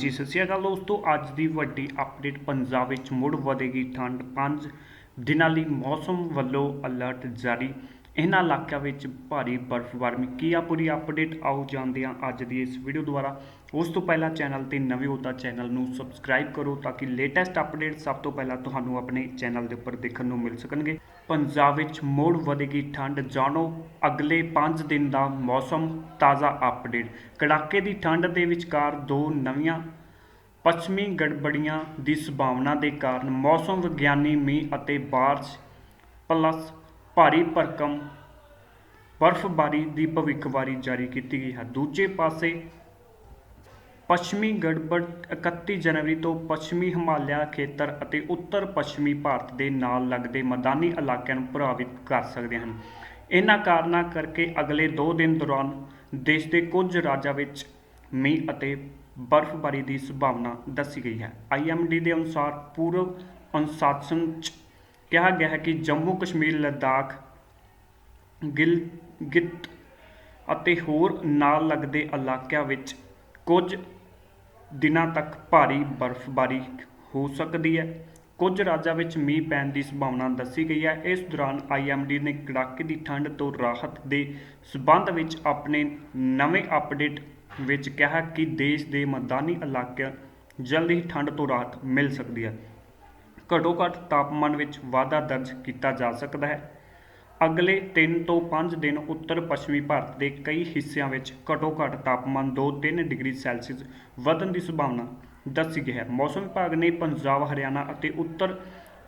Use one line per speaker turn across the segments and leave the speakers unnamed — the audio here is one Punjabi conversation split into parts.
ਜੀ, ਸਤਿ ਸ਼੍ਰੀ ਅਕਾਲ ਦੋਸਤੋ। ਅੱਜ ਦੀ ਵੱਡੀ ਅਪਡੇਟ ਪੰਜਾਬ ਵਿੱਚ ਮੁੜ ਵਧੇਗੀ ਠੰਡ। 5 ਦਿਨਾਂ ਲਈ ਮੌਸਮ ਵੱਲੋਂ ਅਲਰਟ ਜਾਰੀ ਇਹਨਾਂ ਇਲਾਕਿਆਂ ਵਿੱਚ ਭਾਰੀ ਬਰਫ਼ਬਾਰੀ ਕੀ ਆ। ਪੂਰੀ ਅਪਡੇਟ ਆਓ ਜਾਣਦੇ ਹਾਂ ਅੱਜ ਦੀ ਇਸ ਵੀਡੀਓ ਦੁਆਰਾ। ਉਸ ਤੋਂ ਪਹਿਲਾਂ ਚੈਨਲ ਤੇ ਨਵੇਂ ਹੋ ਤਾਂ ਚੈਨਲ ਨੂੰ ਸਬਸਕ੍ਰਾਈਬ ਕਰੋ ਤਾਂ ਕਿ ਲੇਟੈਸਟ ਅਪਡੇਟ ਸਭ ਤੋਂ ਪਹਿਲਾਂ ਤੁਹਾਨੂੰ ਆਪਣੇ ਚੈਨਲ ਦੇ ਉੱਪਰ ਦੇਖਣ ਨੂੰ ਮਿਲ ਸਕਣਗੇ। ਪੰਜਾਬ ਵਿੱਚ ਮੁੜ ਵਧੇਗੀ ਠੰਡ। ਜਾਣੋ, ਅਗਲੇ 5 ਦਿਨ ਦਾ ਮੌਸਮ ਤਾਜ਼ਾ ਅਪਡੇਟ ਕੜਾਕੇ ਦੀ ਠੰਡ ਦੇ ਵਿਚਕਾਰ ਦੋ ਨਵੀਆਂ ਪੱਛਮੀ ਗੜਬੜੀਆਂ ਦੀ ਸੰਭਾਵਨਾ ਦੇ ਕਾਰਨ ਮੌਸਮ ਵਿਗਿਆਨੀ ਮੀਂਹ ਅਤੇ ਬਾਰਿਸ਼, ਪਲੱਸ ਭਾਰੀ ਭਰਕਮ ਬਰਫ਼ਬਾਰੀ ਦੀ ਭਵਿੱਖਬਾਣੀ ਜਾਰੀ ਕੀਤੀ ਗਈ ਹੈ। ਦੂਜੇ ਪਾਸੇ ਪੱਛਮੀ ਗੜਬੜ 31 ਜਨਵਰੀ ਤੋਂ ਪੱਛਮੀ ਹਿਮਾਲਿਆ ਖੇਤਰ ਅਤੇ ਉੱਤਰ ਪੱਛਮੀ ਭਾਰਤ ਦੇ ਨਾਲ ਲੱਗਦੇ ਮੈਦਾਨੀ ਇਲਾਕਿਆਂ ਨੂੰ ਪ੍ਰਭਾਵਿਤ ਕਰ ਸਕਦੇ ਹਨ। ਇਹਨਾਂ ਕਾਰਨਾਂ ਕਰਕੇ ਅਗਲੇ 2 ਦਿਨ ਦੌਰਾਨ ਦੇਸ਼ ਦੇ ਕੁਝ ਰਾਜਾਂ ਵਿੱਚ ਮੀਂਹ ਅਤੇ ਬਰਫ਼ਬਾਰੀ ਦੀ ਸੰਭਾਵਨਾ ਦੱਸੀ ਗਈ ਹੈ। ਆਈਐਮਡੀ ਦੇ ਅਨੁਸਾਰ ਪੂਰਵ ਅਨੁਸ਼ਾਸਨ 'ਚ ਕਿਹਾ ਗਿਆ ਹੈ ਕਿ ਜੰਮੂ ਕਸ਼ਮੀਰ ਲੱਦਾਖ ਗਿਲਗਿਤ ਅਤੇ ਹੋਰ ਨਾਲ ਲੱਗਦੇ ਇਲਾਕਿਆਂ ਵਿੱਚ ਕੁਝ ਦਿਨਾਂ ਤੱਕ ਭਾਰੀ ਬਰਫ਼ਬਾਰੀ ਹੋ ਸਕਦੀ ਹੈ। ਕੁਝ ਰਾਜਾਂ ਵਿੱਚ ਮੀਂਹ ਪੈਣ ਦੀ ਸੰਭਾਵਨਾ ਦੱਸੀ ਗਈ ਹੈ। ਇਸ ਦੌਰਾਨ ਆਈਐਮਡੀ ਨੇ ਕੜਾਕੇ ਦੀ ਠੰਡ ਤੋਂ ਰਾਹਤ ਦੇ ਸਬੰਧ ਵਿੱਚ ਆਪਣੇ ਨਵੇਂ ਅਪਡੇਟ ਵਿੱਚ ਕਿਹਾ ਕਿ ਦੇਸ਼ ਦੇ ਮੈਦਾਨੀ ਇਲਾਕਿਆਂ ਜਲਦ ਹੀ ਠੰਡ ਤੋਂ ਰਾਹਤ ਮਿਲ ਸਕਦੀ ਹੈ। ਘੱਟੋ ਘੱਟ ਤਾਪਮਾਨ ਵਿੱਚ ਵਾਧਾ ਦਰਜ ਕੀਤਾ ਜਾ ਸਕਦਾ ਹੈ। ਅਗਲੇ 3 ਤੋਂ 5 ਦਿਨ ਉੱਤਰ ਪੱਛਮੀ ਭਾਰਤ ਦੇ ਕਈ ਹਿੱਸਿਆਂ ਵਿੱਚ ਘੱਟੋ ਘੱਟ ਤਾਪਮਾਨ 2-3 ਡਿਗਰੀ ਸੈਲਸੀਅਸ ਵਧਣ ਦੀ ਸੰਭਾਵਨਾ ਦੱਸੀ ਗਈ ਹੈ। ਮੌਸਮ ਵਿਭਾਗ ਨੇ ਪੰਜਾਬ, ਹਰਿਆਣਾ ਅਤੇ ਉੱਤਰ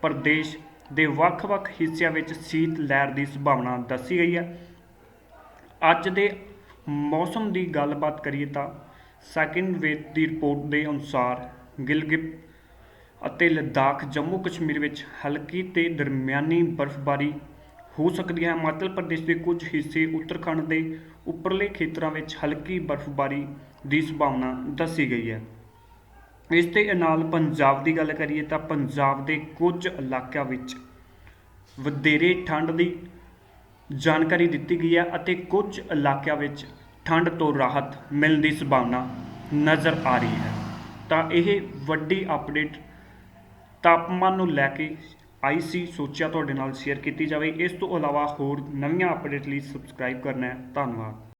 ਪ੍ਰਦੇਸ਼ ਦੇ ਵੱਖ-ਵੱਖ ਹਿੱਸਿਆਂ ਵਿੱਚ ਸੀਤ ਲਹਿਰ ਦੀ ਸੰਭਾਵਨਾ ਦੱਸੀ ਗਈ ਹੈ। ਅੱਜ ਦੇ ਮੌਸਮ ਦੀ ਗੱਲਬਾਤ ਕਰੀਏ ਤਾਂ ਸੈਕਿੰਡ ਵੇਵ ਦੀ ਰਿਪੋਰਟ ਦੇ ਅਨੁਸਾਰ ਗਿਲਗਿਤ ਅਤੇ ਲੱਦਾਖ ਜੰਮੂ ਕਸ਼ਮੀਰ ਵਿੱਚ ਹਲਕੀ ਤੇ ਦਰਮਿਆਨੀ ਬਰਫ਼ਬਾਰੀ ਹੋ ਸਕਦੀ ਹੈ ਹਿਮਾਚਲ ਪ੍ਰਦੇਸ਼ ਦੇ ਕੁਝ ਹਿੱਸੇ ਉੱਤਰਾਖੰਡ ਦੇ ਉੱਪਰਲੇ ਖੇਤਰਾਂ ਵਿੱਚ ਹਲਕੀ ਬਰਫ਼ਬਾਰੀ ਦੀ ਸੰਭਾਵਨਾ ਦੱਸੀ ਗਈ ਹੈ। ਇਸ ਦੇ ਨਾਲ ਪੰਜਾਬ ਦੀ ਗੱਲ ਕਰੀਏ ਤਾਂ ਪੰਜਾਬ ਦੇ ਕੁਝ ਇਲਾਕਿਆਂ ਵਿੱਚ ਵਧੇਰੇ ਠੰਡ ਦੀ ਜਾਣਕਾਰੀ ਦਿੱਤੀ ਗਈ ਹੈ ਅਤੇ ਕੁਝ ਇਲਾਕਿਆਂ ਵਿੱਚ ਠੰਡ ਤੋਂ ਰਾਹਤ ਮਿਲਣ ਦੀ ਸੰਭਾਵਨਾ ਨਜ਼ਰ ਆ ਰਹੀ ਹੈ। ਤਾਂ ਇਹ ਵੱਡੀ ਅਪਡੇਟ ਤਾਪਮਾਨ ਨੂੰ ਲੈ ਕੇ ਆਈ ਸੀ ਸੋਚਿਆ ਤੁਹਾਡੇ ਨਾਲ ਸ਼ੇਅਰ ਕੀਤੀ ਜਾਵੇ। ਇਸ ਤੋਂ ਇਲਾਵਾ ਹੋਰ ਨਵੀਆਂ ਅਪਡੇਟ ਲਈ ਸਬਸਕ੍ਰਾਈਬ ਕਰਨਾ ਹੈ। ਧੰਨਵਾਦ।